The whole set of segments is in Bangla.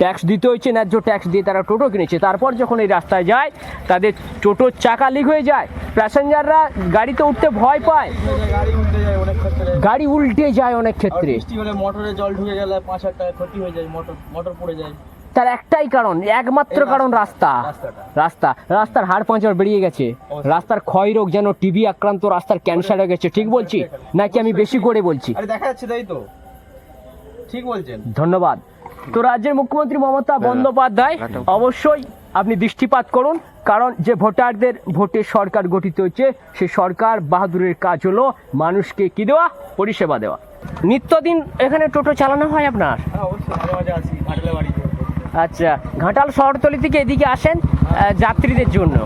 ট্যাক্স দিতে হয়েছে ন্যায্য ট্যাক্স দিয়ে তারা টোটো কিনেছে। তারপর যখন এই রাস্তায় যায় তাদের টোটোর চাকা লিক হয়ে যায়। প্যাসেঞ্জাররা গাড়িতে উঠতে ভয় পায়। গাড়ি উল্টে যায় অনেক ক্ষেত্রে। মোটরে জল ঢুকে গেলে পাঁচ হাজার টাকা ক্ষতি হয়ে যায় মোটর মোটর পড়ে যায়। তার একটাই কারণ একমাত্র কারণ রাস্তা। রাস্তা। রাস্তার হাড় পাঁচর বেরিয়ে গেছে। রাস্তার ক্ষয় রোগ যেন টিবি আক্রান্ত রাস্তার ক্যান্সার হয়ে গেছে। ঠিক বলছি? নাকি আমি বেশি করে বলছি? দেখা যাচ্ছে তাই তো। ঠিক বলছেন। ধন্যবাদ। তো রাজ্যের মুখ্যমন্ত্রী মমতা বন্দ্যোপাধ্যায় অবশ্যই আপনি দৃষ্টিপাত করুন কারণ যে ভোটারদের ভোটে সরকার গঠিত হচ্ছে সে সরকার বাহাদুরের কাজ হলো মানুষকে কি দেওয়া? পরিষেবা দেওয়া। নিত্যদিন এখানে টোটো চালানো হয় আপনার? হ্যাঁ আচ্ছা ঘাটাল শহরতলি থেকে এদিকে আসেন যাত্রীদের জন্য।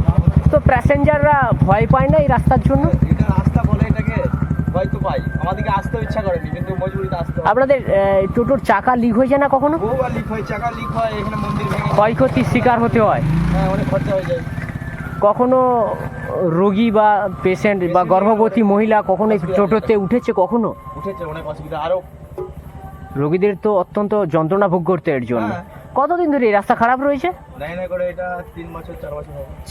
তো প্যাসেঞ্জাররা ভয় পায় না এই রাস্তার জন্য এটা রাস্তা বলে এটাকে হয়তো পাই। আমাদেরকে আসতেও ইচ্ছা করেনি কিন্তু মজবুরিতে আসতে আপনাদের টোটোর চাকা লিক হয়ে যায় না কখনো? বহুবার লিক হয় চাকা লিক হয় এখানে মন্দির ভেঙে ক্ষয়ক্ষতির শিকার হতে হয়। হ্যাঁ অনেক খরচা হয়ে যায়। কখনো রোগী বা পেশেন্ট বা গর্ভবতী মহিলা কখনো টোটোতে উঠেছে কখনো? উঠেছে অনেক অসুবিধা। আরও রোগীদের তো অত্যন্ত যন্ত্রণা ভোগ করতে এর জন্য। হ্যাঁ। কতদিন ধরে এই রাস্তা খারাপ রয়েছে?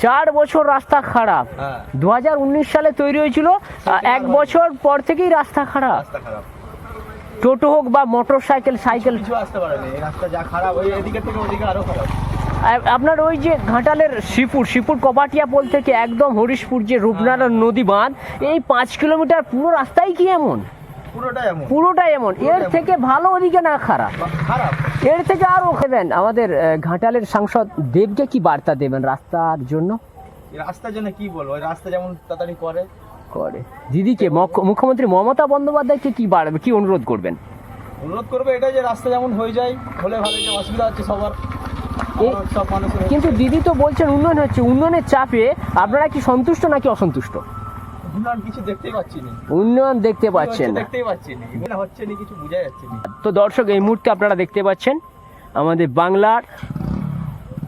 চার বছর রাস্তা খারাপ। হ্যাঁ। দু সালে তৈরি হয়েছিল এক বছর পর থেকেই রাস্তা খারাপ। টোটো হোক বা মোটর সাইকেল সাইকেল। আপনার ওই যে ঘাটালের শিপুর শিপুর কপাটিয়া পোল থেকে একদম হরিশপুর যে রূপনারায়ণ নদী বাঁধ এই পাঁচ কিলোমিটার পুরো রাস্তাই কি এমন? পুরোটাই এমন। পুরোটাই এমন। এর থেকে ভালো ওদিকে না খারাপ। খারাপ। এর থেকে আরও দেন। আমাদের ঘাটালের সাংসদ দেবকে কি বার্তা দেবেন রাস্তার জন্য? রাস্তার জন্য কি বলব? রাস্তা যেমন তাড়াতাড়ি করে। করে। দিদিকে মুখ্যমন্ত্রী মমতা বন্দ্যোপাধ্যায়কে কি বাড়বে কি অনুরোধ করবেন? অনুরোধ করবে এটাই যে রাস্তা যেমন হয়ে যায় হলে ভালো যে অসুবিধা হচ্ছে সবার। কিন্তু দিদি তো বলছেন উন্নয়ন হচ্ছে। উন্নয়নের চাপে আপনারা কি সন্তুষ্ট নাকি অসন্তুষ্ট? উন্নয়ন কিছু দেখতেই পাচ্ছি না। উন্নয়ন দেখতে পাচ্ছেন। হচ্ছে না দেখতেই পাচ্ছি না। এখানে হচ্ছে না কিছু বোঝা যাচ্ছে না। তো দর্শক এই মুহূর্তে আপনারা দেখতে পাচ্ছেন আমাদের বাংলার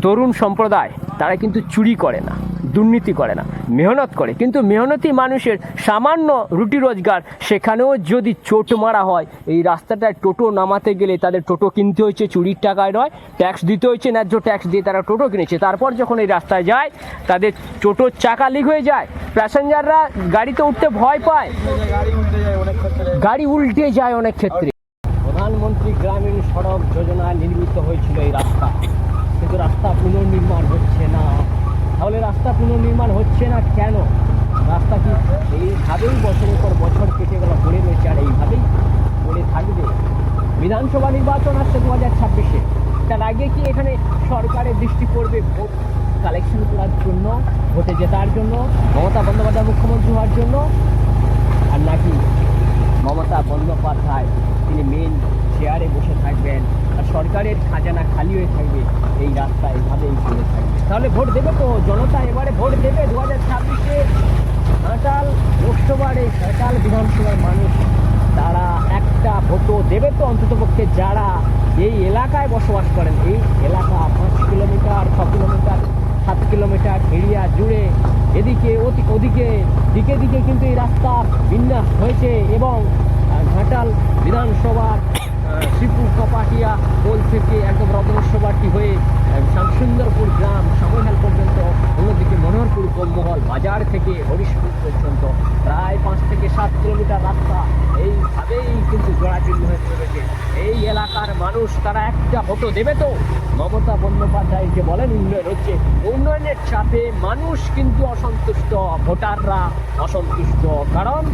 তরুণ সম্প্রদায় তারা কিন্তু চুরি করে না দুর্নীতি করে না মেহনত করে। কিন্তু মেহনতি মানুষের সামান্য রুটি রোজগার সেখানেও যদি চোট মারা হয় এই রাস্তাটায় টোটো নামাতে গেলে তাদের টোটো কিনতে হয়েছে চুরির টাকায় নয় ট্যাক্স দিতে হয়েছে ন্যায্য ট্যাক্স দিয়ে তারা টোটো কিনেছে। তারপর যখন এই রাস্তায় যায় তাদের টোটোর চাকা লিক হয়ে যায় প্যাসেঞ্জাররা গাড়িতে উঠতে ভয় পায়। গাড়ি উল্টে যায় অনেক ক্ষেত্রে। প্রধানমন্ত্রী গ্রামীণ সড়ক যোজনা নির্মিত হয়েছিল এই রাস্তা। কিন্তু রাস্তা পুনর্নির্মাণ হচ্ছে না। তাহলে রাস্তা পুনর্নির্মাণ হচ্ছে না কেন? রাস্তা কি এইভাবেই বছরের পর বছর কেটে গেল, পড়ে রয়েছে আর এইভাবেই পড়ে থাকবে? বিধানসভা নির্বাচন আসছে দু হাজার ছাব্বিশে। তার আগে কি এখানে সরকারের দৃষ্টি পড়বে ভোট কালেকশন জন্য, ভোটে জেতার জন্য, মমতা বন্দ্যোপাধ্যায় মুখ্যমন্ত্রী হওয়ার জন্য, আর নাকি মমতা বন্দ্যোপাধ্যায়, তিনি মেন চেয়ারে বসে থাকবেন, আর সরকারের খাজানা খালি হয়ে থাকবে, এই রাস্তা এইভাবেই চলে থাকবে। তাহলে ভোট দেবে তো, জনতা এবারে ভোট দেবে দু হাজার ছাব্বিশে। ঘাটাল লোকসভার এই ঘাটাল বিধানসভার মানুষ, তারা একটা ভোটও দেবে তো অন্ততপক্ষে যারা এই এলাকায় বসবাস করেন, এই এলাকা পাঁচ কিলোমিটার ছ কিলোমিটার সাত কিলোমিটার এরিয়া জুড়ে এদিকে ওদিকে দিকে দিকে কিন্তু এই রাস্তা বিন্যাস হয়েছে এবং ঘাটাল বিধানসভার আহ, শ্রীপুর কপাটিয়া পোল থেকে একদম রত্নসভাটি হয়ে আহ, শ্যামসুন্দরপুর গ্রাম সামরহাল পর্যন্ত অন্যদিকে মনোহরপুর গোলমহল বাজার থেকে হরিশপুর পর্যন্ত প্রায় পাঁচ থেকে সাত কিলোমিটার রাস্তা। এইভাবেই কিন্তু জোড়াজীর্ণ হয়ে পড়েছে এই এলাকার মানুষ, তারা একটা ভোটো দেবে তো? মমতা বন্দ্যোপাধ্যায়কে বলেন উন্নয়ন হচ্ছে। উন্নয়নের চাপে মানুষ কিন্তু অসন্তুষ্ট, ভোটাররা অসন্তুষ্ট। কারণ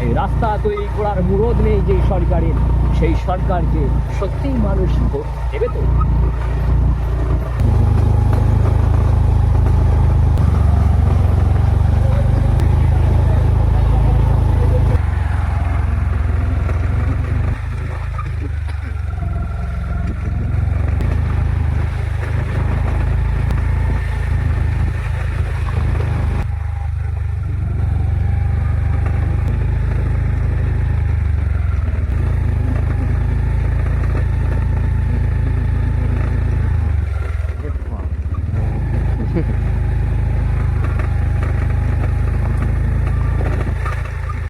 এই রাস্তা তৈরি করার বিরোধ নেই যেই সরকারের। সেই সরকারকে সত্যিই মানুষ ভোট দেবে তো?